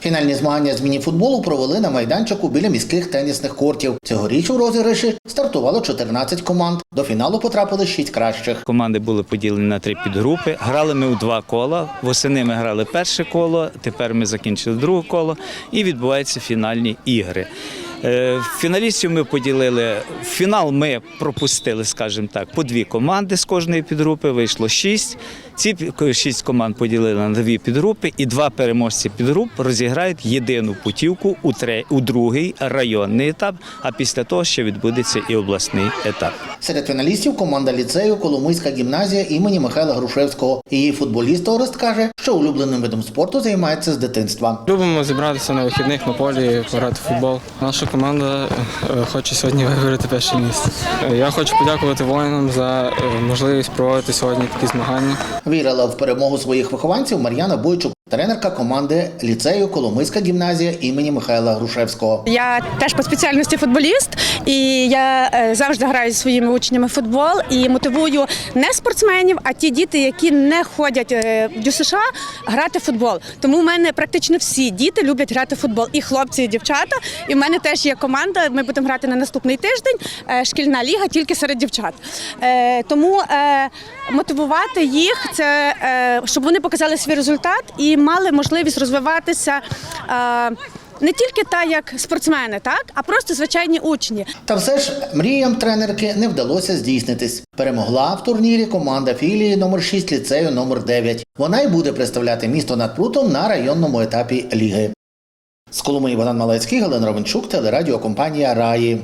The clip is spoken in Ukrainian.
Фінальні змагання з мініфутболу провели на майданчику біля міських тенісних кортів. Цьогоріч у розіграші стартувало 14 команд. До фіналу потрапили 6 кращих. Команди були поділені на три підгрупи. Грали ми у два кола. Восени ми грали перше коло, тепер ми закінчили друге коло і відбуваються фінальні ігри. Е, Фіналістів ми поділили. Фінал ми пропустили, скажімо так, по дві команди з кожної підгрупи. Вийшло шість. Ці пі- шість команд поділили на дві підгрупи, і два переможці підгруп розіграють єдину путівку у, тре- у другий районний етап. А після того ще відбудеться і обласний етап. Серед фіналістів команда ліцею Коломийська гімназія імені Михайла Грушевського. Її футболіст Орест каже, що улюбленим видом спорту займається з дитинства. Любимо зібратися на вихідних на полі, пограти в футбол. Наша команда е, хоче сьогодні виграти перше місце. Е, Я хочу подякувати воїнам за е, можливість проводити сьогодні такі змагання. Вірила в перемогу своїх вихованців Мар'яна Бойчук, тренерка команди ліцею Коломийська гімназія імені Михайла Грушевського. Я теж по спеціальності футболіст, і я е, завжди граю зі своїми учнями в футбол і мотивую не спортсменів, а ті діти, які не ходять е, в ДЮСШ, грати в футбол. Тому в мене практично всі діти люблять грати в футбол, і хлопці, і дівчата. І в мене теж є команда. Ми будемо грати на наступний тиждень. е, Шкільна ліга тільки серед дівчат. Е, Тому е, мотивувати їх це е, щоб вони показали свій результат і мали можливість розвиватися. е, не тільки та як спортсмени, так а просто звичайні учні. Та все ж мріям тренерки не вдалося здійснитись. Перемогла в турнірі команда філії номер 6 ліцею номер 9 Вона й буде представляти місто над прутом на районному етапі ліги. З Коломиї Богдан Малецький, Галина Ровенчук, телерадіокомпанія Раї.